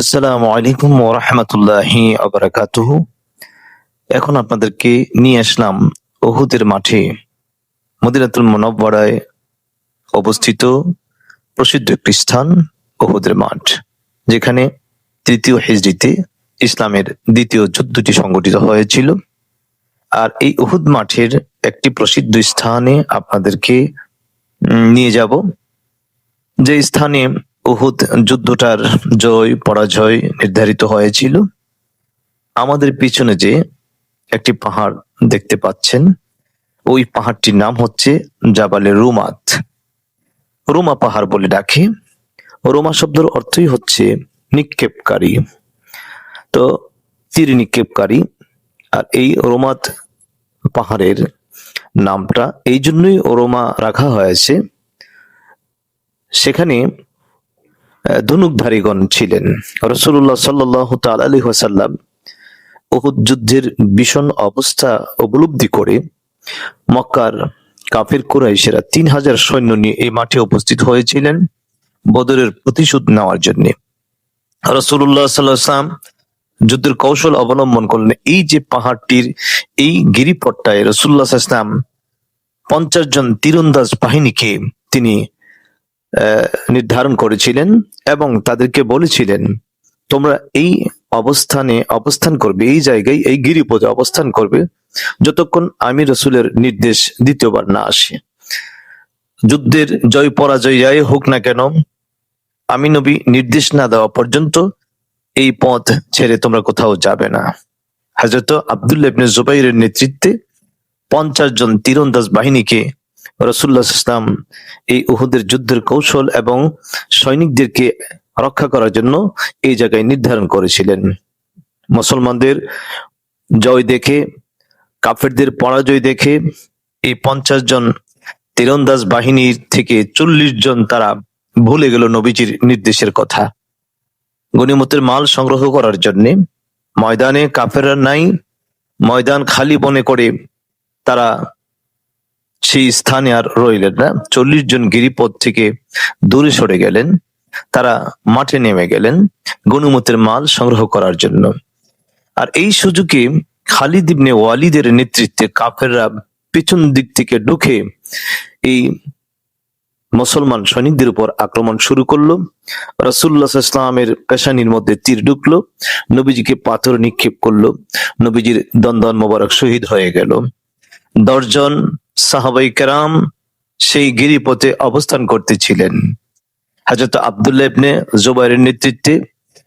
আসসালামু আলাইকুম ওরহমতুল্লাহি আবরাকাতুহ এখন আপনাদেরকে নিয়ে আসলাম ওহুদের মাঠে, মদিনাতুল মনব্বরায় অবস্থিত প্রসিদ্ধ একটি স্থান ওহুদের মাঠ, যেখানে তৃতীয় হিজড়িতে ইসলামের দ্বিতীয় যুদ্ধটি সংগঠিত হয়েছিল। আর এই উহুদ মাঠের একটি প্রসিদ্ধ স্থানে আপনাদেরকে নিয়ে যাব। যে স্থানে উহুদ যুদ্ধটার জয়, পরাজয় নির্ধারিত হয়েছিল। আমাদের পিছনে যে একটি পাহাড় দেখতে পাচ্ছেন, ওই পাহাড়টির নাম হচ্ছে জাবালে রুমাত। রুমা পাহাড় বলে ডাকে। রোমা শব্দের অর্থই হচ্ছে নিক্ষেপকারী। তো তীর নিক্ষেপকারী, আর এই রোমাত পাহাড়ের নামটা, এই জন্যই রোমা রাখা হয়েছে। সেখানে ধনুকধারীগণ ছিলেন। রসুল্লাহ সাল্লাহ আলী ওয়াসাল্লাম উহুদ যুদ্ধের ভীষণ অবস্থা উপলব্ধি করে মক্কার কাফের কুরাইশেরা তিন হাজার সৈন্য নিয়ে এই মাঠে উপস্থিত হয়েছিলেন বদরের প্রতিশোধ নেওয়ার জন্য। রসুল্লাহ সাল্লাম যুদ্ধের কৌশল অবলম্বন করলেন। এই যে পাহাড়টির এই গিরিপট্টায় রসুল্লাহ ইসলাম পঞ্চাশ জন তীরন্দাজ বাহিনীকে তিনি নির্ধারণ করেছিলেন এবং তাদেরকে বলেছিলেন, তোমরা এই অবস্থানে অবস্থান করবে, এই জায়গায়, এই গিরিপথে অবস্থান করবে যতক্ষণ আমি রসুলের নির্দেশ দ্বিতীয়বার না আসে। যুদ্ধের জয়, পরাজয়, যাই হোক না কেন, আমি নবী নির্দেশ না দেওয়া পর্যন্ত এই পথ ছেড়ে তোমরা কোথাও যাবে না। হাজরত আব্দুল্লাহ জুবাইরের নেতৃত্বে পঞ্চাশ জন তীরন্দাজ বাহিনীকে রসুল্লাহ ইসলাম এই উহুদের যুদ্ধের কৌশল এবং সৈনিকদেরকে রক্ষা করার জন্য এই জায়গায় নির্ধারণ করেছিলেন। মুসলমানদের জয় দেখে, কাফেরদের পরাজয় দেখে এই পঞ্চাশ জন তীরন্দাজ বাহিনীর থেকে চল্লিশ জন তারা ভুলে গেল নবীজির নির্দেশের কথা। গনিমতের মাল সংগ্রহ করার জন্যে ময়দানে কাফেররা নাই, ময়দান খালি মনে করে তারা সেই স্থানে আর রইলেন না। চল্লিশ জন গিরিপথ থেকে দূরে সরে গেলেন। তারা মাঠে নেমে গেলেন গনুমতের মাল সংগ্রহ করার জন্য। আর এই সুযোগে খালিদ ইবনে ওয়ালিদের নেতৃত্বে কাফেররা পিছন দিক থেকে ঢুকে এই মুসলমান সৈনিকদের উপর আক্রমণ শুরু করল। রসুল্লাহ ইসলামের পেশানির মধ্যে তীর ঢুকলো। নবীজিকে পাথর নিক্ষেপ করল। নবীজির দন্দন মোবারক শহীদ হয়ে গেল। দশজন সাহাবাই কেরাম সেই গিরিপথে অবস্থান করতেছিলেন। হাজরত আবদুল্লাহ ইবনে জুবাইরের নেতৃত্বে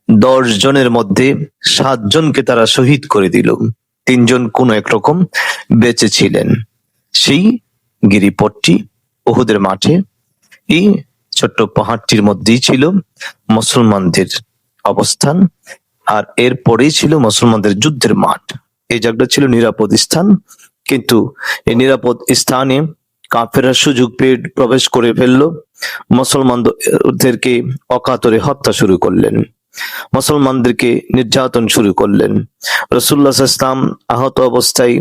দশ জনের মধ্যে সাত জনকে তারা শহীদ করে দিল। তিনজন কোন একরকম বেঁচে ছিলেন। সেই গিরিপথটি ওহুদের মাঠে, এই ছোট্ট পাহাড়টির মধ্যেই ছিল মুসলমানদের অবস্থান আর এরপরেই ছিল মুসলমানদের যুদ্ধের মাঠ। এই জায়গাটা ছিল নিরাপদ স্থান। কিন্তু এই নিরাপদ স্থানে কাফেরা সুযোগ পেয়ে প্রবেশ করে ফেলল। মুসলমানদেরকে অকাতরে হত্যা শুরু করলেন। মুসলমানদেরকে নির্যাতন শুরু করলেন। রসুল্লাহ ইসলাম আহত অবস্থায়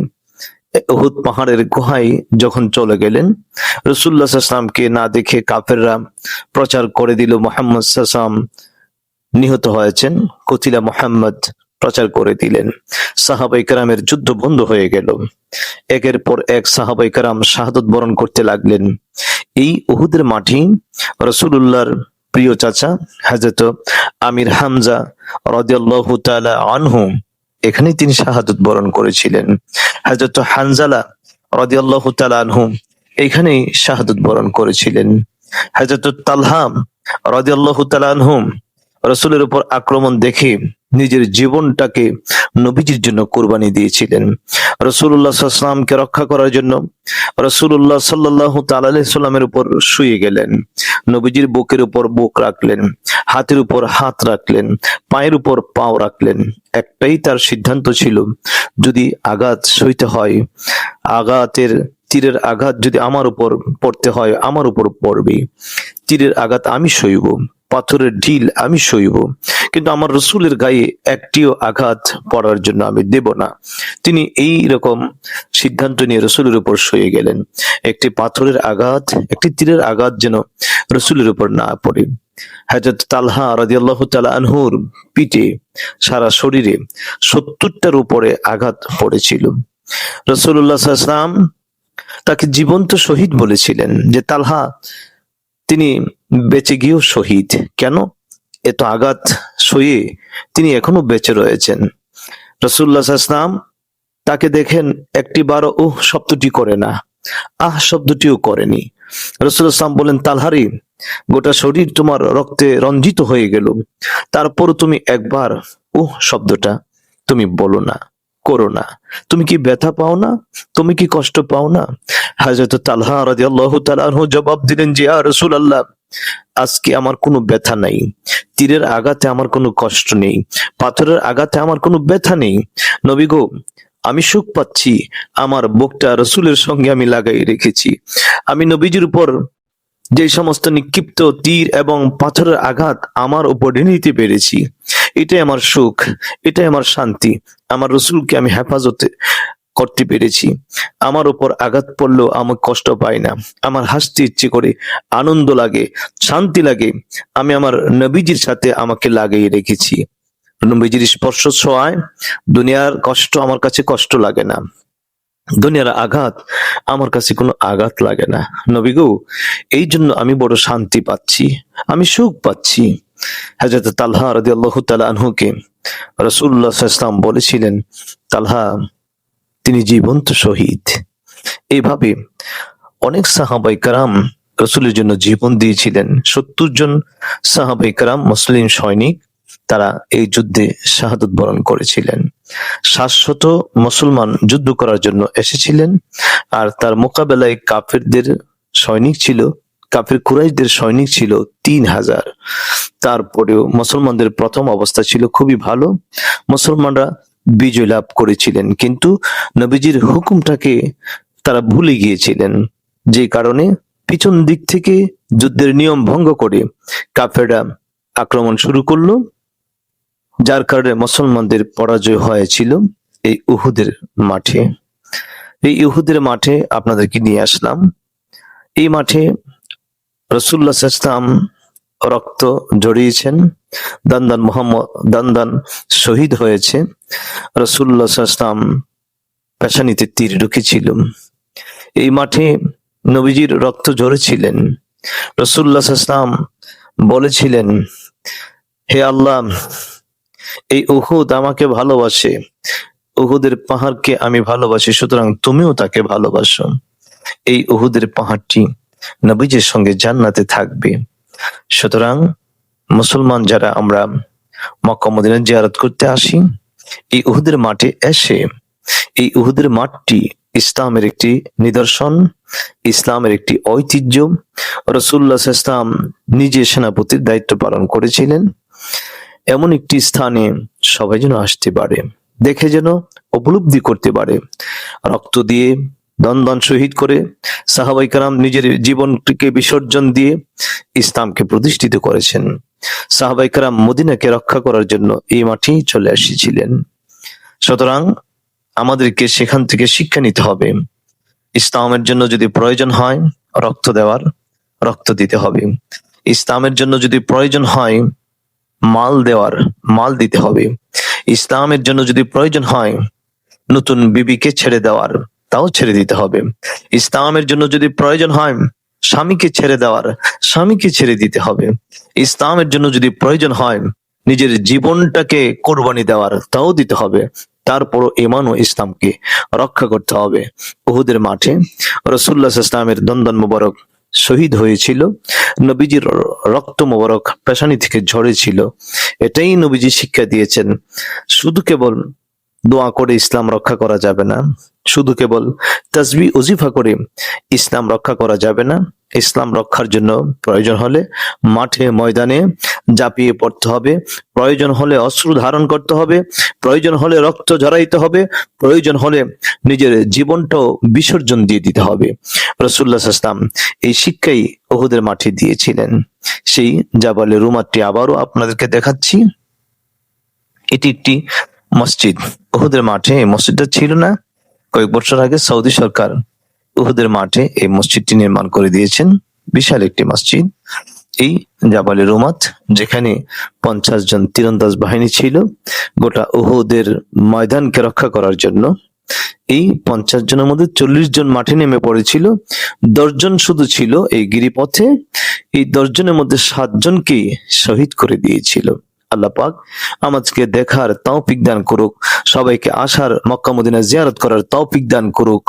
উহুদ পাহাড়ের গুহায় যখন চলে গেলেন রসুল্লাহ ইসলামকে না দেখে কাফেররা প্রচার করে দিল, মোহাম্মদ সাল্লাম নিহত হয়েছেন, কতিলা মোহাম্মদ প্রচার করে দিলেন। সাহাবাই কারামের যুদ্ধ বন্ধ হয়ে গেল। একের পর এক সাহাবাই কারাম শাহাদত বরণ করতে লাগলেন। এই উহুদের মাঠে রসুল্লাহর প্রিয় চাচা হাজরত আমির হামজা রদিয়াল্লাহু আনহু এখানে তিনি শাহাদত বরণ করেছিলেন। হাজরত হানজালা রদিয়াল্লাহু তাআলা আনহু, এখানেই শাহাদত বরণ করেছিলেন। হাজরত তালহাম রদিয়াল্লাহু তাআলা আনহু, রসুলের উপর আক্রমণ দেখে নিজের জীবনটাকে নবীজির জন্য কোরবানি দিয়েছিলেন। রসুল্লাহ সাল্লামকে রক্ষা করার জন্য রসুল্লাহ সাল্লাহ সাল্লামের উপর শুয়ে গেলেন। নবীজির বুকের উপর বুক রাখলেন, হাতের উপর হাত রাখলেন, পায়ের উপর পাও রাখলেন। একটাই তার সিদ্ধান্ত ছিল, যদি আঘাত সইতে হয়, আঘাতের তীরের আঘাত যদি আমার উপর পড়তে হয়, আমার উপর পড়বে। তীরের আঘাত আমি সইব। পাথরের ঢিল আমি সইব, কিন্তু আমার রসুলের গায়ে একটিও আঘাত পড়ার জন্য আমি দেব না। তিনি এই রকম সিদ্ধান্ত নিয়ে রসুলের উপর সয়ে গেলেন। একটি পাথরের আঘাত, একটি তীরের আঘাত যেন রসুলের উপর না পড়ে। হাজরত তালহা রাদিয়াল্লাহু তাআলা আনহুর পিঠে সারা শরীরে সত্তরটার উপরে আঘাত পড়েছিল। রসুল্লাহ তাকে জীবন্ত শহীদ বলেছিলেন যে, তালহা তিনি বেঁচে গিয়েও শহীদ। কেন? এত আঘাত সয়ে তিনি এখনও বেঁচে রয়েছেন। রসুল্লাহ ইসলাম তাকে দেখেন একটি বারো, উহ, শব্দটি করে না। আহ, শব্দটিও করেনি। রসুল ইসলাম বলেন, তালহারি, গোটা শরীর তোমার রক্তে রঞ্জিত হয়ে গেল। তারপর তুমি একবার, উহ, শব্দটা তুমি বলো না। করো না। তুমি কি ব্যথা পাও না? তুমি কি কষ্ট পাও না? হাজরত তালহা রাদিয়াল্লাহু তাআলা আনহু জবাব দিলেন যে আর রসুল আল্লাহ আজকে আমার কোনো ব্যথা নাই। তীরের আঘাতে আমার কোনো কষ্ট নেই। পাথরের আঘাতে আমার কোনো ব্যথা নেই। নবী গো, আমি সুখ পাচ্ছি। আমার বুকটা রসুলের সঙ্গে আমি লাগাই রেখেছি। আমি নবীজির উপর যে সমস্ত নিক্ষিপ্ত তীর এবং পাথরের আঘাত আমার উপরে নিতে পেরেছি। এটাই আমার সুখ, এটাই আমার শান্তি। আমার রসুলকে আমি হেফাজতে করতে পেরেছি। আমার উপর আঘাত পড়লেও আমার কষ্ট পাই না। আমার হাসতে ইচ্ছে করে আনন্দ লাগে, শান্তি লাগে। আমি আমার নবীজির সাথে আমাকে লাগিয়ে রেখেছি। নবীজির স্পর্শ ছোঁয়ায় দুনিয়ার কষ্ট আমার কাছে কষ্ট লাগে না। দুনিয়ার আঘাত আমার কাছে কোনো আঘাত লাগে না। নবী গো এই জন্য আমি বড় শান্তি পাচ্ছি। আমি সুখ পাচ্ছি। হাজরত তালহা রাদি আল্লাহ আনহুকে রসুল্লাহ ইসলাম বলেছিলেন, তালহা, তিনি জীবন্ত শহীদ। এইভাবে অনেক সাহাবাই কারাম রসুলের জন্য জীবন দিয়েছিলেন। সত্তর জন সাহাবাই কারাম মুসলিম সৈনিক, তারা এই যুদ্ধে শাহাদত বরণ করেছিলেন। শাশ্বত মুসলমান যুদ্ধ করার জন্য এসেছিলেন, আর তার মোকাবেলায় কাফেরদের সৈনিক ছিল কাফের কুরাইশদের সৈনিক ছিল তিন হাজার। তারপরেও মুসলমানদের প্রথম অবস্থা ছিল খুবই ভালো। মুসলমানরা বিজয় লাভ করেছিলেন, কিন্তু নবীজির হুকুমটাকে তারা ভুলে গিয়েছিলেন। যে কারণে পিছন দিক থেকে যুদ্ধের নিয়ম ভঙ্গ করে কাফেররা আক্রমণ শুরু করল, যার কারণে মুসলমানদের পরাজয় হয়েছিল এই উহুদের মাঠে। এই ইহুদের মাঠে আপনাদেরকে নিয়ে আসলাম। এই মাঠে রসুল্লাহ ইসলাম রক্ত জড়িয়েছেন, দান্দান মোহাম্মদ, দান্দান শহীদ হয়েছে। রসুল্লাহ ইসলাম পেশানিতে তীর ঢুকেছিল। এই মাঠে নবীজির রক্ত ঝরেছিলেন। রসুল্লাহ ইসলাম বলেছিলেন, হে আল্লাহ, এই উহুদ আমাকে ভালোবাসে। উহুদের পাহাড়কে আমি ভালোবাসি, সুতরাং তুমিও তাকে ভালোবাসো। এই উহুদের পাহাড়টি নবীজের সঙ্গে জান্নাতে থাকবে। সুতরাং মুসলমান যারা আমরা মক্কা, মদিনা জিয়ারত করতে আসি, এই উহুদের মাঠে এসে, এই উহুদের মাঠটি ইসলামের একটি নিদর্শন, ইসলামের একটি ঐতিহ্য। রসুল্লাহ ইসলাম নিজে সেনাপতির দায়িত্ব পালন করেছিলেন। এমন একটি স্থানে সবাই যেন আসতে পারে, দেখে যেন উপলব্ধি করতে পারে। রক্ত দিয়ে দন্দন শহীদ করে সাহাবাই কারাম নিজের জীবনটিকে বিসর্জন দিয়ে ইসলামকে প্রতিষ্ঠিত করেছেন। সাহাবাই কারাম মদিনাকে রক্ষা করার জন্য এই মাঠে চলে এসেছিলেন সুতরাং আমাদেরকে সেখান থেকে শিক্ষা নিতে হবে। ইসলামের জন্য যদি প্রয়োজন হয় রক্ত দেওয়ার, রক্ত দিতে হবে। ইসলামের জন্য যদি প্রয়োজন হয় মাল দেওয়ার, মাল দিতে হবে। ইসলামের জন্য যদি প্রয়োজন হয় নতুন বিবিকে ছেড়ে দেওয়ার তাও ছেড়ে দিতে হবে। ইসলামের জন্য যদি প্রয়োজন হয়, স্বামীকে ছেড়ে দেওয়ার, স্বামীকে ছেড়ে দিতে হবে। ইসলামের জন্য যদি প্রয়োজন হয়, নিজের জীবনটাকে কোরবানি দেওয়ার তাও দিতে হবে। তারপর ইমান ও ইসলামকে রক্ষা করতে হবে। বহুদের মাঠে রসুল্লাহ ইসলামের দন্দন মুবারক শহীদ হয়েছিল। নবীজির রক্ত মোবারক পেশানি থেকে ঝরেছিল। এটাই নবীজি শিক্ষা দিয়েছেন। শুধু কেবল দোয়া করে ইসলাম রক্ষা করা যাবে না। শুধু কেবল তাসবি ওজিফা করে ইসলাম রক্ষা করা যাবে না। ইসলাম রক্ষার জন্য প্রয়োজন হলে মাঠে, ময়দানে জাপিয়ে পড়তে হবে। প্রয়োজন হলে অস্ত্র ধারণ করতে হবে। প্রয়োজন হলে রক্ত ঝরাইতে হবে। প্রয়োজন হলে নিজের জীবনটাও বিসর্জন দিয়ে দিতে হবে। রসুল্লাহ ইসলাম এই শিক্ষাই ওহুদের মাঠে দিয়েছিলেন। সেই জাবালে রুমারটি আবারও আপনাদেরকে দেখাচ্ছি। এটি একটি মসজিদ। উহুদের মাঠে এই মসজিদটা ছিল না। কয়েক বছর আগে সৌদি সরকার উহুদের মাঠে এই মসজিদটি নির্মাণ করে দিয়েছেন। বিশাল একটি মসজিদ। এই জাবালে রুমাত, যেখানে পঞ্চাশ জন তীরন্দাজ বাহিনী ছিল, গোটা উহুদের ময়দানকে রক্ষা করার জন্য। এই পঞ্চাশ জনের মধ্যে চল্লিশ জন মাঠে নেমে পড়েছিল। দশজন শুধু ছিল এই গিরিপথে। এই দশজনের মধ্যে সাতজনকে শহীদ করে দিয়েছিল। আল্লাহ পাক আমাদেরকে দেখার তৌফিক দান করুক, সবাইকে আসার মক্কা মদিনা জিয়ারত করার তৌফিক দান করুক।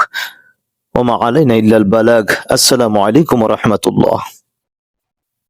ওমা আলাইনা ইল্লাল বালাগ। আসসালামু আলাইকুম রাহমাতুল্লাহ।